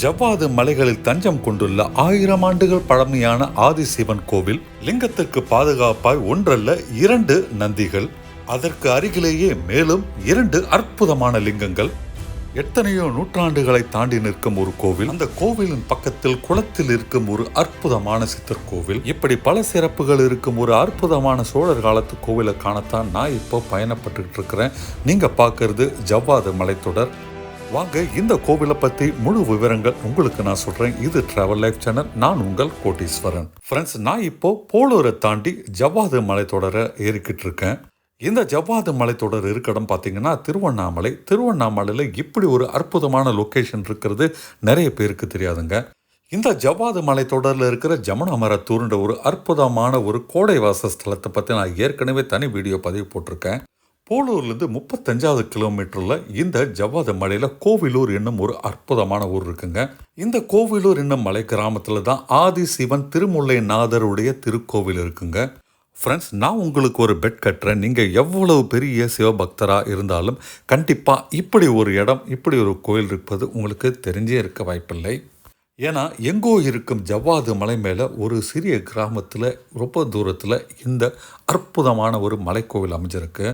ஜவ்வாது மலைகளில் தஞ்சம் கொண்டுள்ள ஆயிரம் ஆண்டுகள் பழமையான ஆதிசிவன் கோவில் லிங்கத்திற்கு பாதுகாப்பாய் ஒன்றல்ல இரண்டு நந்திகள். அதற்கு அருகிலேயே மேலும் இரண்டு அற்புதமான லிங்கங்கள். எத்தனையோ நூற்றாண்டுகளை தாண்டி நிற்கும் ஒரு கோவில். அந்த கோவிலின் பக்கத்தில் குளத்தில் இருக்கும் ஒரு அற்புதமான சித்தர் கோவில். இப்படி பல சிறப்புகள் இருக்கும் ஒரு அற்புதமான சோழர் காலத்து கோவிலை காணத்தான் நான் இப்போ பயணப்பட்டுக்கிட்டு இருக்கிறேன். நீங்க பார்க்கறது ஜவ்வாது மலைத்தொடர். வாங்க இந்த கோவிலை பற்றி முழு விவரங்கள் உங்களுக்கு நான் சொல்கிறேன் இது ட்ராவல் லைஃப் சேனல் நான் உங்கள் கோட்டீஸ்வரன். ஃப்ரெண்ட்ஸ் நான் இப்போ போலூரை தாண்டி ஜவ்வாது மலைத்தொடரை ஏறிக்கிட்டு இருக்கேன். இந்த ஜவ்வாது மலைத்தொடர் இருக்க இடம் பார்த்தீங்கன்னா திருவண்ணாமலை. திருவண்ணாமலையில் இப்படி ஒரு அற்புதமான லொக்கேஷன் இருக்கிறது நிறைய பேருக்கு தெரியாதுங்க. இந்த ஜவ்வாது மலைத்தொடரில் இருக்கிற ஜமுனா மரத்தூர்ன்ற ஒரு அற்புதமான ஒரு கோடைவாச ஸ்தலத்தை பற்றி நான் ஏற்கனவே தனி வீடியோ பதிவு போட்டிருக்கேன். போலூர்லேருந்து முப்பத்தஞ்சாவது கிலோமீட்டரில் இந்த ஜவ்வாது மலையில் கோவிலூர் என்னும் ஒரு அற்புதமான ஊர் இருக்குங்க. இந்த கோவிலூர் என்னும் மலை கிராமத்தில் தான் ஆதி சிவன் திருமுல்லை நாதருடைய திருக்கோவில் இருக்குங்க. ஃப்ரெண்ட்ஸ் நான் உங்களுக்கு ஒரு பெட் கட்டுறேன். நீங்கள் எவ்வளவு பெரிய சிவபக்தராக இருந்தாலும் கண்டிப்பாக இப்படி ஒரு இடம் இப்படி ஒரு கோயில் இருப்பது உங்களுக்கு தெரிஞ்சே இருக்க வாய்ப்பில்லை. ஏன்னா எங்கோ இருக்கும் ஜவ்வாது மலை மேலே ஒரு சிறிய கிராமத்தில் ரொம்ப தூரத்தில் இந்த அற்புதமான ஒரு மலைக்கோவில் அமைஞ்சிருக்கு.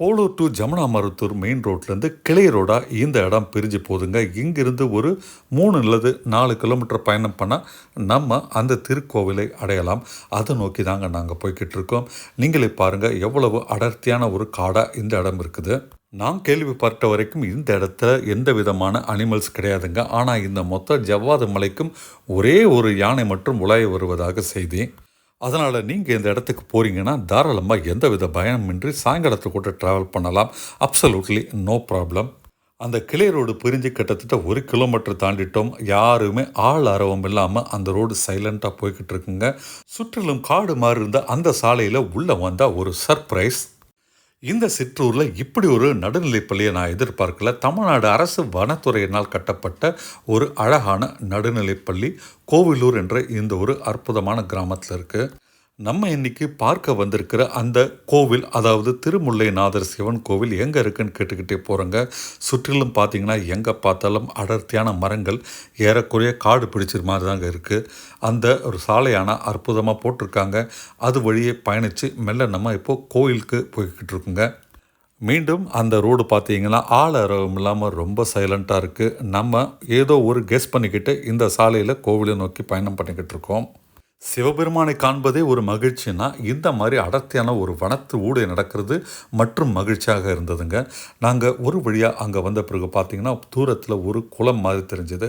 போலூர் டு ஜமுனா மருத்தூர் மெயின் ரோட்லேருந்து கிளை ரோடாக இந்த இடம் பிரிஞ்சு போதுங்க. இங்கிருந்து ஒரு மூணு அல்லது நாலு கிலோமீட்டர் பயணம் பண்ணால் நம்ம அந்த திருக்கோவிலை அடையலாம். அதை நோக்கி தாங்க நாங்கள் போய்கிட்டு இருக்கோம். நீங்களே பாருங்கள் எவ்வளவு அடர்த்தியான ஒரு காடாக இந்த இடம் இருக்குது. நான் கேள்விப்பட்ட வரைக்கும் இந்த இடத்துல எந்த விதமான அனிமல்ஸ் கிடையாதுங்க. ஆனால் இந்த மொத்த ஜவ்வாது மலைக்கும் ஒரே ஒரு யானை மட்டும் உலாய வருவதாக செய்தி. அதனால் நீங்கள் இந்த இடத்துக்கு போகிறீங்கன்னா தாராளமாக எந்தவித பயமின்றி சாயங்காலத்தை கூட ட்ராவல் பண்ணலாம். அப்சல்யூட்லி நோ ப்ராப்ளம் அந்த கிளை ரோடு பிரிஞ்சு கிட்டத்தட்ட ஒரு கிலோமீட்டர் தாண்டிட்டோம். யாருமே ஆள் அரவம் இல்லாமல் அந்த ரோடு சைலண்ட்டாக போய்கிட்டு இருக்குங்க. சுற்றிலும் காடு மாதிரி இருந்த அந்த சாலையில் உள்ளே வந்தால் ஒரு சர்ப்ரைஸ் இந்த சிற்றூரில் இப்படி ஒரு நடுநிலைப்பள்ளியை நான் எதிர்பார்க்கல. தமிழ்நாடு அரசு வனத்துறையினால் கட்டப்பட்ட ஒரு அழகான நடுநிலைப்பள்ளி கோவிலூர் என்ற இந்த ஒரு அற்புதமான கிராமத்தில் இருக்குது நம்ம இன்னைக்கு பார்க்க வந்திருக்கிற அந்த கோவில் அதாவது திருமுல்லைநாதர் சிவன் கோவில் எங்கே இருக்குன்னு கேட்டுக்கிட்டே போகிறோங்க சுற்றிலும் பார்த்தீங்கன்னா எங்கே பார்த்தாலும் அடர்த்தியான மரங்கள் ஏறக்குறைய காடு பிடிச்சிரு மாதிரி தாங்க இருக்குது அந்த ஒரு சாலையான அற்புதமாக போட்டிருக்காங்க. அது வழியே பயணித்து மெல்ல நம்ம இப்போது கோயிலுக்கு போய்கிட்டு இருக்குங்க. மீண்டும் அந்த ரோடு பார்த்தீங்கன்னா ஆள் அரவம் இல்லாமல் ரொம்ப சைலண்ட்டாக இருக்குது நம்ம ஏதோ ஒரு கெஸ் பண்ணிக்கிட்டு இந்த சாலையில் கோவிலை நோக்கி பயணம் பண்ணிக்கிட்டு இருக்கோம். சிவபெருமானை காண்பதே ஒரு மகிழ்ச்சினா இந்த மாதிரி அடர்த்தியான ஒரு வனத்து ஊடே நடக்கிறது மற்றும் மகிழ்ச்சியாக இருந்ததுங்க. நாங்கள் ஒரு வழியாக அங்கே வந்த பிறகு பார்த்தீங்கன்னா தூரத்தில் ஒரு குளம் மாதிரி தெரிஞ்சது.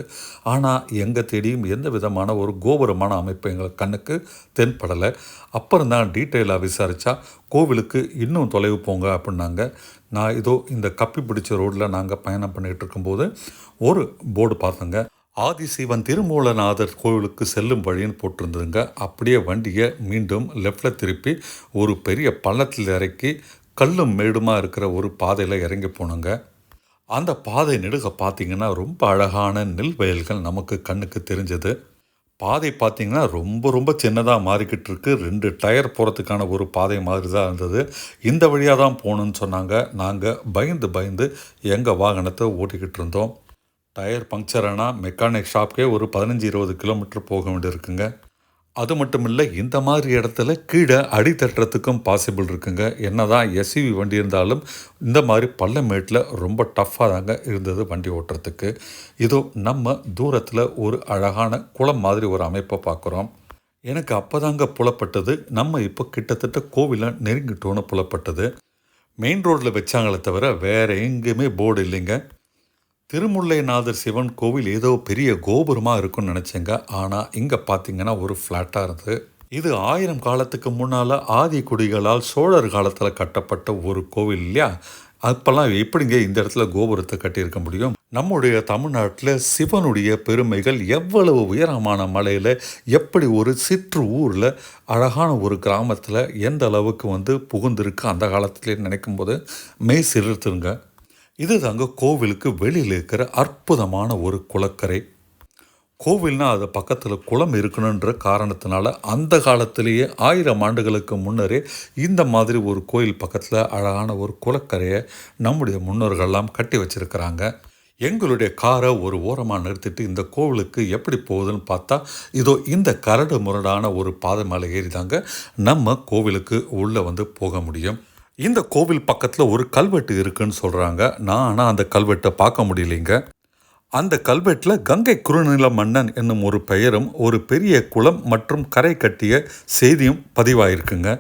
ஆனால் எங்கே தேடியும் எந்த விதமான ஒரு கோபுரமான அமைப்பு எங்கள் கண்ணுக்கு தென்படலை. அப்புறம் தான் டீட்டெயிலாக விசாரித்தா கோவிலுக்கு இன்னும் தொலைவு போங்க அப்படின்னாங்க. நான் இதோ இந்த கப்பி பிடிச்ச ரோட்டில் நாங்கள் பயணம் பண்ணிகிட்டு இருக்கும்போது ஒரு போர்டு பார்த்தோங்க. ஆதிசிவன் திருமூலநாதர் கோவிலுக்கு செல்லும் வழின்னு போட்டிருந்ததுங்க. அப்படியே வண்டியை மீண்டும் லெஃப்டில் திருப்பி ஒரு பெரிய பள்ளத்தில் இறக்கி கல்லும் மேடுமாக இருக்கிற ஒரு பாதையில் இறங்கி போனோங்க. அந்த பாதை நெடுக பார்த்தீங்கன்னா ரொம்ப அழகான நெல் வயல்கள் நமக்கு கண்ணுக்கு தெரிஞ்சது. பாதை பார்த்தீங்கன்னா ரொம்ப ரொம்ப சின்னதாக மாறிக்கிட்டு இருக்கு. ரெண்டு டயர் போகிறதுக்கான ஒரு பாதை மாதிரி தான் இருந்தது. இந்த வழியாக தான் போகணுன்னு சொன்னாங்க. நாங்கள் பயந்து பயந்து எங்கள் வாகனத்தை ஓட்டிக்கிட்டு இருந்தோம். டயர் பங்க்சர் ஆனால் மெக்கானிக் ஷாப்க்கே ஒரு பதினஞ்சு இருபது கிலோமீட்டர் போக வேண்டியிருக்குங்க. அது மட்டும் இல்லை இந்த மாதிரி இடத்துல கீழே அடி தட்டுறதுக்கும் பாசிபிள் இருக்குங்க. என்ன தான் எஸ்யூவி வண்டி இருந்தாலும் இந்த மாதிரி பள்ளமேட்டில் ரொம்ப டஃப்பாக தாங்க இருந்தது வண்டி ஓட்டுறதுக்கு. இதோ நம்ம தூரத்தில் ஒரு அழகான குளம் மாதிரி ஒரு அமைப்பை பார்க்குறோம். எனக்கு அப்போ தாங்க புலப்பட்டது. நம்ம இப்போ கிட்டத்தட்ட கோவிலை நெருங்கிட்டோன்னு புலப்பட்டது. மெயின் ரோட்டில் வச்சாங்களே தவிர வேறு எங்கேயுமே போர்டு இல்லைங்க. திருமுல்லைநாதர் சிவன் கோவில் ஏதோ பெரிய கோபுரமாக இருக்கும்னு நினச்சேங்க. ஆனால் இங்கே பார்த்தீங்கன்னா ஒரு ஃப்ளாட்டாக இருந்தது. இது ஆயிரம் காலத்துக்கு முன்னால் ஆதி குடிகளால் சோழர் காலத்தில் கட்டப்பட்ட ஒரு கோவில் இல்லையா? அப்போல்லாம் எப்படிங்க இந்த இடத்துல கோபுரத்தை கட்டியிருக்க முடியும்? நம்முடைய தமிழ்நாட்டில் சிவனுடைய பெருமைகள் எவ்வளவு உயரமான மலையில் எப்படி ஒரு சிற்று ஊரில் அழகான ஒரு கிராமத்தில் எந்த அளவுக்கு வந்து புகுந்திருக்கு அந்த காலத்திலே நினைக்கும் போது மெய் சிறுத்துங்க இது தாங்க கோவிலுக்கு வெளியில் இருக்கிற அற்புதமான ஒரு குளக்கரை. கோவில்னா அது பக்கத்தில் குளம் இருக்கணுன்ற காரணத்தினால அந்த காலத்திலேயே ஆயிரம் ஆண்டுகளுக்கு முன்னரே இந்த மாதிரி ஒரு கோயில் பக்கத்தில் அழகான ஒரு குளக்கரையை நம்முடைய முன்னோர்கள்லாம் கட்டி வச்சிருக்கிறாங்க. எங்களுடைய காரை ஒரு ஓரமாக நிறுத்திட்டு இந்த கோவிலுக்கு எப்படி போகுதுன்னு பார்த்தா இதோ இந்த கரடு முரடான ஒரு பாதை மேலே ஏறி தாங்க நம்ம கோவிலுக்கு உள்ளே வந்து போக முடியும். இந்த கோவில் பக்கத்தில் ஒரு கல்வெட்டு இருக்குன்னு சொல்கிறாங்க நான் ஆனால் அந்த கல்வெட்டை பார்க்க முடியலைங்க. அந்த கல்வெட்டில் கங்கை குறுநில மன்னன் என்னும் ஒரு பெயரும் ஒரு பெரிய குளம் மற்றும் கரை கட்டிய செய்தியும் பதிவாயிருக்குங்க.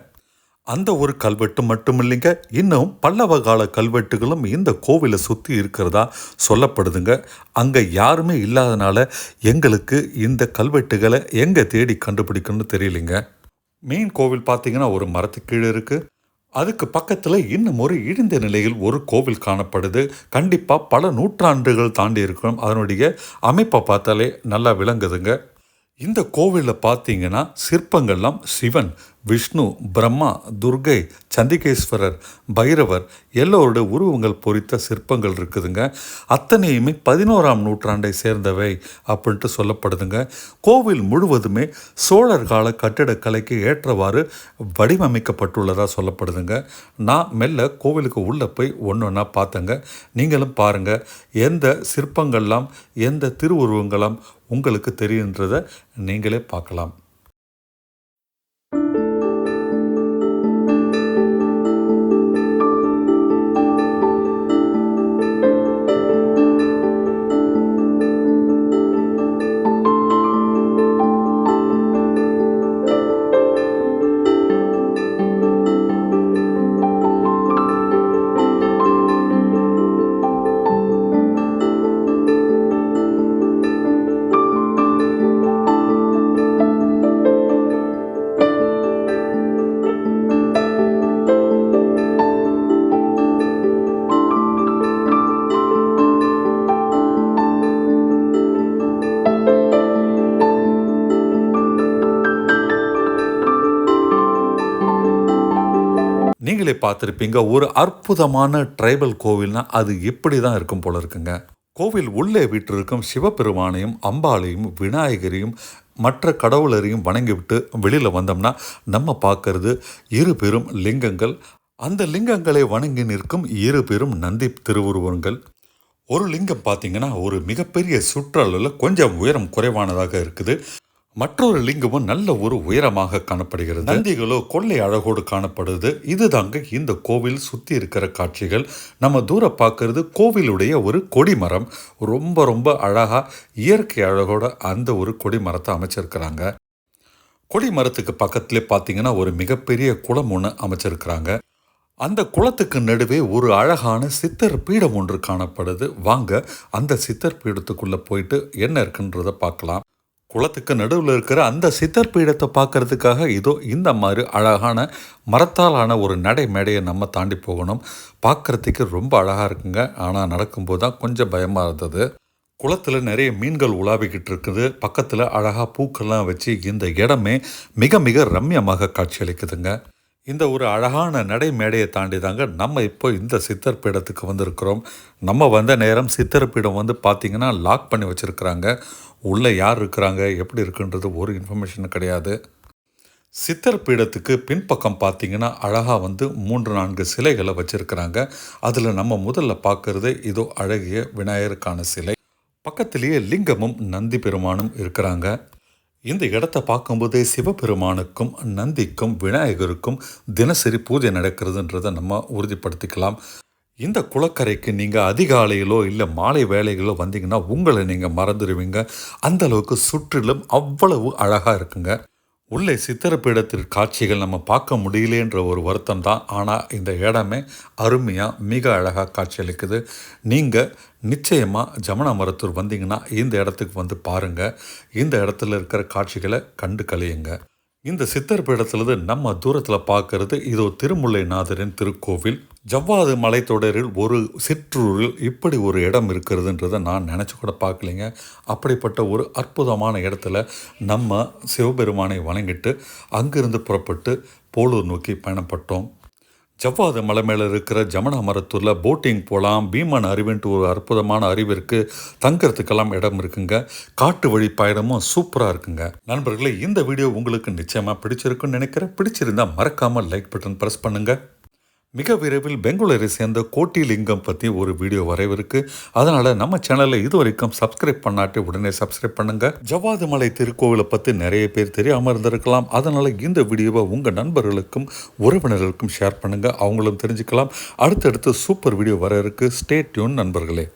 அந்த ஒரு கல்வெட்டு மட்டும் இல்லைங்க இன்னும் பல்லவ கால கல்வெட்டுகளும் இந்த கோவிலை சுற்றி இருக்கிறதா சொல்லப்படுதுங்க. அங்கே யாருமே இல்லாதனால எங்களுக்கு இந்த கல்வெட்டுகளை எங்கே தேடி கண்டுபிடிக்கணும்னு தெரியலைங்க. மெயின் கோவில் பார்த்தீங்கன்னா ஒரு மரத்துக்கு கீழே இருக்குது அதுக்கு பக்கத்தில் இன்னும் ஒரு இடிந்த நிலையில் ஒரு கோவில் காணப்படுது. கண்டிப்பாக பல நூற்றாண்டுகள் தாண்டி இருக்கணும் அதனுடைய அமைப்பை பார்த்தாலே நல்லா விளங்குதுங்க. இந்த கோவிலில் பார்த்தீங்கன்னா சிற்பங்கள்லாம் சிவன் விஷ்ணு பிரம்மா துர்கை சந்திகேஸ்வரர் பைரவர் எல்லோருடைய உருவங்கள் பொறித்த சிற்பங்கள் இருக்குதுங்க. அத்தனையுமே பதினோராம் நூற்றாண்டை சேர்ந்தவை அப்படின்ட்டு சொல்லப்படுதுங்க. கோவில் முழுவதுமே சோழர் கால கட்டிடக்கலைக்கு ஏற்றவாறு வடிவமைக்கப்பட்டுள்ளதாக சொல்லப்படுதுங்க. நான் மெல்ல கோவிலுக்கு உள்ளே போய் ஒன்று ஒன்றா பார்த்தேங்க. நீங்களும் பாருங்கள் எந்த சிற்பங்கள்லாம் எந்த திருவுருவங்களாம் உங்களுக்கு தெரியுன்றதை நீங்களே பார்க்கலாம். நீங்களே பார்த்துருப்பீங்க ஒரு அற்புதமான ட்ரைபல் கோவில்னா அது இப்படி தான் இருக்கும் போல இருக்குங்க. கோவில் உள்ளே வீட்டிற்கும் சிவபெருமானையும் அம்பாளையும் விநாயகரையும் மற்ற கடவுளரையும் வணங்கிவிட்டு வெளியில் வந்தோம்னா நம்ம பார்க்கறது இரு பெரும் லிங்கங்கள். அந்த லிங்கங்களை வணங்கி நிற்கும் இரு பெரும் நந்தி திருவுருவங்கள். ஒரு லிங்கம் பார்த்தீங்கன்னா ஒரு மிகப்பெரிய சுற்றளவில் கொஞ்சம் உயரம் குறைவானதாக இருக்குது. மற்றொரு லிங்கமும் நல்ல ஒரு உயரமாக காணப்படுகிறது. நந்திகளோ கொள்ளை அழகோடு காணப்படுது. இதுதாங்க இந்த கோவில் சுற்றி இருக்கிற காட்சிகள். நம்ம தூர பார்க்கறது கோவிலுடைய ஒரு கொடிமரம். ரொம்ப ரொம்ப அழகா இயற்கை அழகோட அந்த ஒரு கொடிமரத்தை அமைச்சிருக்கிறாங்க. கொடிமரத்துக்கு பக்கத்திலே பார்த்தீங்கன்னா ஒரு மிகப்பெரிய குளம் ஒன்று அமைச்சிருக்கிறாங்க. அந்த குளத்துக்கு நடுவே ஒரு அழகான சித்தர் பீடம் ஒன்று காணப்படுது. வாங்க அந்த சித்தர் பீடத்துக்குள்ளே போயிட்டு என்ன இருக்குன்றத பார்க்கலாம். குளத்துக்கு நடுவில் இருக்கிற அந்த சித்தர் பீடத்தை பார்க்கறதுக்காக இதோ இந்த மாதிரி அழகான மரத்தாலான ஒரு நடை மேடையை நம்ம தாண்டி போகணும். பார்க்கறதுக்கு ரொம்ப அழகாக இருக்குங்க. ஆனால் நடக்கும்போது தான் கொஞ்சம் பயமாக இருந்தது. குளத்தில் நிறைய மீன்கள் உலாவிக்கிட்டு இருக்குது. பக்கத்தில் அழகாக பூக்கள்லாம் வச்சு இந்த இடமே மிக மிக ரம்யமாக காட்சியளிக்குதுங்க. இந்த ஒரு அழகான நடை மேடையை தாண்டி தாங்க நம்ம இப்போ இந்த சித்தர் பீடத்துக்கு வந்திருக்கிறோம். நம்ம வந்த நேரம் சித்தர் பீடம் வந்து பார்த்திங்கன்னா லாக் பண்ணி வச்சுருக்குறாங்க. உள்ளே யார் இருக்கிறாங்க? எப்படி இருக்குன்றது ஒரு இன்ஃபர்மேஷன் கிடையாது. சித்தர் பீடத்துக்கு பின்பக்கம் பார்த்தீங்கன்னா அழகாக வந்து மூன்று நான்கு சிலைகளை வச்சுருக்கிறாங்க. அதில் நம்ம முதல்ல பார்க்குறது இதோ அழகிய விநாயகருக்கான சிலை. பக்கத்திலேயே லிங்கமும் நந்தி பெருமானும் இருக்கிறாங்க. இந்த இடத்த பார்க்கும்போதே சிவபெருமானுக்கும் நந்திக்கும் விநாயகருக்கும் தினசரி பூஜை நடக்கிறதுன்றதை நம்ம உறுதிப்படுத்திக்கலாம். இந்த குளக்கரைக்கு நீங்கள் அதிகாலையிலோ இல்லை மாலை வேலைகளோ வந்தீங்கன்னா உங்களை நீங்கள் மறந்துடுவீங்க அந்த அளவுக்கு சுற்றிலும் அவ்வளவு அழகாக இருக்குங்க. உள்ளே சித்திரப்பீடத்தில் காட்சிகள் நம்ம பார்க்க முடியலேன்ற ஒரு வருத்தம் தான். ஆனால் இந்த இடமே அருமையாக மிக அழகாக காட்சியளிக்குது. நீங்கள் நிச்சயமாக ஜமனா மரத்தூர் வந்தீங்கன்னா இந்த இடத்துக்கு வந்து பாருங்கள் இந்த இடத்துல இருக்கிற காட்சிகளை கண்டு கழியுங்க. இந்த சித்தர் பீடத்திலிருந்து நம்ம தூரத்தில் பார்க்கறது இதோ திருமுல்லைநாதரின் திருக்கோவில். ஜவ்வாது மலைத்தொடரில் ஒரு சிற்றூரில் இப்படி ஒரு இடம் இருக்கிறதுன்றதை நான் நினச்சி கூட பார்க்கலைங்க. அப்படிப்பட்ட ஒரு அற்புதமான இடத்துல நம்ம சிவபெருமானை வணங்கிட்டு அங்கிருந்து புறப்பட்டு போலூர் நோக்கி பயணப்பட்டோம். ஜவ்வாது மலை மேலே இருக்கிற ஜமனா மரத்தூரில் போட்டிங் போகலாம் பீமன் அருவின்ட்டு ஒரு அற்புதமான அருவி இருக்குது தங்குறதுக்கெல்லாம் இடம் இருக்குங்க. காட்டு வழி பயணமும் சூப்பராக இருக்குங்க. நண்பர்களே இந்த வீடியோ உங்களுக்கு நிச்சயமாக பிடிச்சிருக்குன்னு நினைக்கிறேன். பிடிச்சிருந்தா மறக்காமல் லைக் பட்டன் ப்ரெஸ் பண்ணுங்கள் மிக விரைவில் பெங்களூரை சேர்ந்த கோட்டிலிங்கம் பற்றி ஒரு வீடியோ வரவிருக்கு. அதனால் நம்ம சேனலை இது வரைக்கும் சப்ஸ்கிரைப் பண்ணாட்டி உடனே சப்ஸ்கிரைப் பண்ணுங்கள் ஜவ்வாது மலை திருக்கோவிலை பற்றி நிறைய பேர் தெரியாமல் இருந்திருக்கலாம். அதனால் இந்த வீடியோவை உங்கள் நண்பர்களுக்கும் உறவினர்களுக்கும் ஷேர் பண்ணுங்கள் அவங்களும் தெரிஞ்சுக்கலாம். அடுத்தடுத்து சூப்பர் வீடியோ வர இருக்குது ஸ்டே டியூன் நண்பர்களே.